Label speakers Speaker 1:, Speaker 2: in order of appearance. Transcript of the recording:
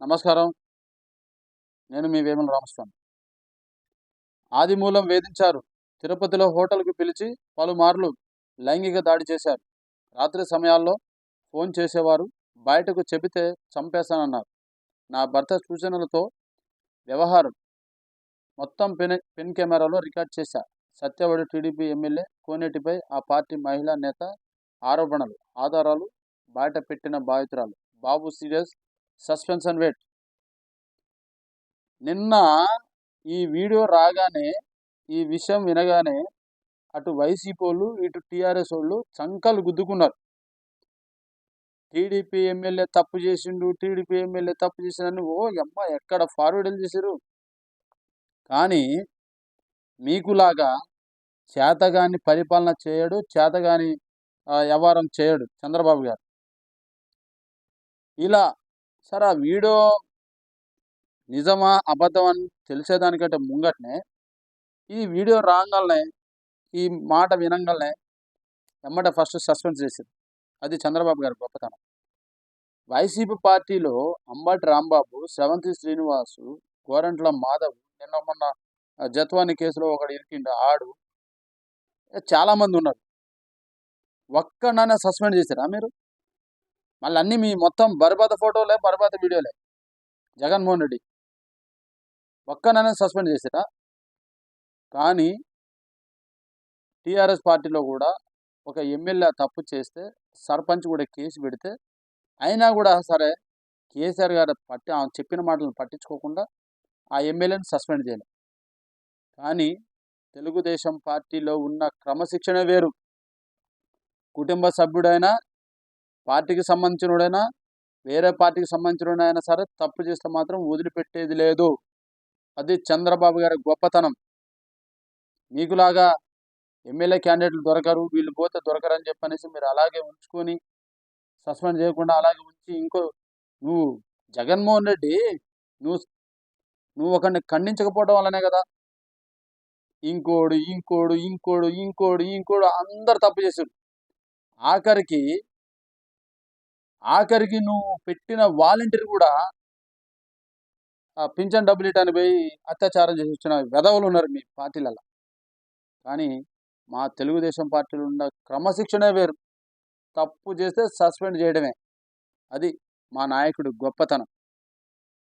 Speaker 1: నమస్కారం. నేను మీ వేముల రామస్వామి. ఆదిమూలం వేధించారు. తిరుపతిలో హోటల్కు పిలిచి పలుమార్లు లైంగిక దాడి చేశారు. రాత్రి సమయాల్లో ఫోన్ చేసేవారు బయటకు చెబితే చంపేస్తానన్నారు నా భర్త సూచనలతో వ్యవహారం మొత్తం పెన్ పెన్ కెమెరాలో రికార్డ్ చేశా. సత్యవడి టీడీపీ ఎమ్మెల్యే కోనేటిపై ఆ పార్టీ మహిళా నేత ఆరోపణలు ఆధారాలు బయట పెట్టిన బాధితురాలు. Babu serious suspension wait. నిన్న ఈ వీడియో రాగానే ఈ విషయం వినగానే అటు వైసీపీ వాళ్ళు ఇటు టీఆర్ఎస్ వాళ్ళు చంకలు గుద్దుకున్నారు. టీడీపీ ఎమ్మెల్యే తప్పు చేసిండు టీడీపీ ఎమ్మెల్యే తప్పు చేసిండని ఓ అమ్మ ఎక్కడ ఫార్వర్డ్ చేశారు కానీ మీకులాగా చేతగాని పరిపాలన చేయడు చేతగాని వ్యవహారం చేయడు చంద్రబాబు గారు. ఇలా సార్ ఆ వీడియో నిజమా అబద్ధం అని తెలిసేదానికంటే ముంగట్నే ఈ వీడియో రాగానే ఈ మాట వినంగానే ఎమ్మట ఫస్ట్ సస్పెండ్ చేసింది. అది చంద్రబాబు గారి గొప్పతనం. వైసీపీ పార్టీలో అంబటి రాంబాబు శ్రవంతి శ్రీనివాసు గోరంట్ల మాధవ్ నిన్న మొన్న జత్వాని కేసులో ఒకడు ఇరికిండు ఆడు చాలామంది చాలా మంది ఉన్నారు. ఒక్కడైనా సస్పెండ్ చేశారా మీరు? మళ్ళీ అన్నీ మీ మొత్తం బర్బాద ఫోటోలే బర్బాద వీడియోలే. జగన్మోహన్ రెడ్డి. ఒక్కనైనా సస్పెండ్ చేశారా కానీ టీఆర్ఎస్ పార్టీలో కూడా ఒక ఎమ్మెల్యే తప్పు చేస్తే సర్పంచ్ కూడా కేసు పెడితే అయినా కూడా సరే కేసీఆర్ గారు పట్టి ఆమె చెప్పిన మాటలను పట్టించుకోకుండా ఆ ఎమ్మెల్యేని సస్పెండ్ చేయలేదు కానీ తెలుగుదేశం పార్టీలో ఉన్న క్రమశిక్షణ వేరు. కుటుంబ సభ్యుడైనా పార్టీకి సంబంధించినడైనా వేరే పార్టీకి సంబంధించిన సరే తప్పు చేస్తే మాత్రం వదిలిపెట్టేది లేదు. అది చంద్రబాబు గారి గొప్పతనం. మీకులాగా ఎమ్మెల్యే క్యాండిడేట్లు దొరకరు వీళ్ళు పోతే దొరకరని చెప్పనేసి మీరు అలాగే ఉంచుకొని సస్పెండ్ చేయకుండా అలాగే ఉంచి ఇంకో నువ్వు జగన్మోహన్ రెడ్డి నువ్వు నువ్వు ఒకరిని ఖండించకపోవడం వల్లనే కదా. ఇంకోడు ఇంకోడు ఇంకోడు ఇంకోడు ఇంకోడు అందరు తప్పు చేశారు. ఆఖరికి ఆఖరికి నువ్వు పెట్టిన వాలంటీర్ కూడా పింఛన్ డబ్బులు ఇటాన్ని పోయి అత్యాచారం చేసి వచ్చిన వెధవులు ఉన్నారు మీ పార్టీలలో. కానీ మా తెలుగుదేశం పార్టీలో ఉన్న క్రమశిక్షణే వేరు. తప్పు చేస్తే సస్పెండ్ చేయడమే. అది మా నాయకుడు గొప్పతనం.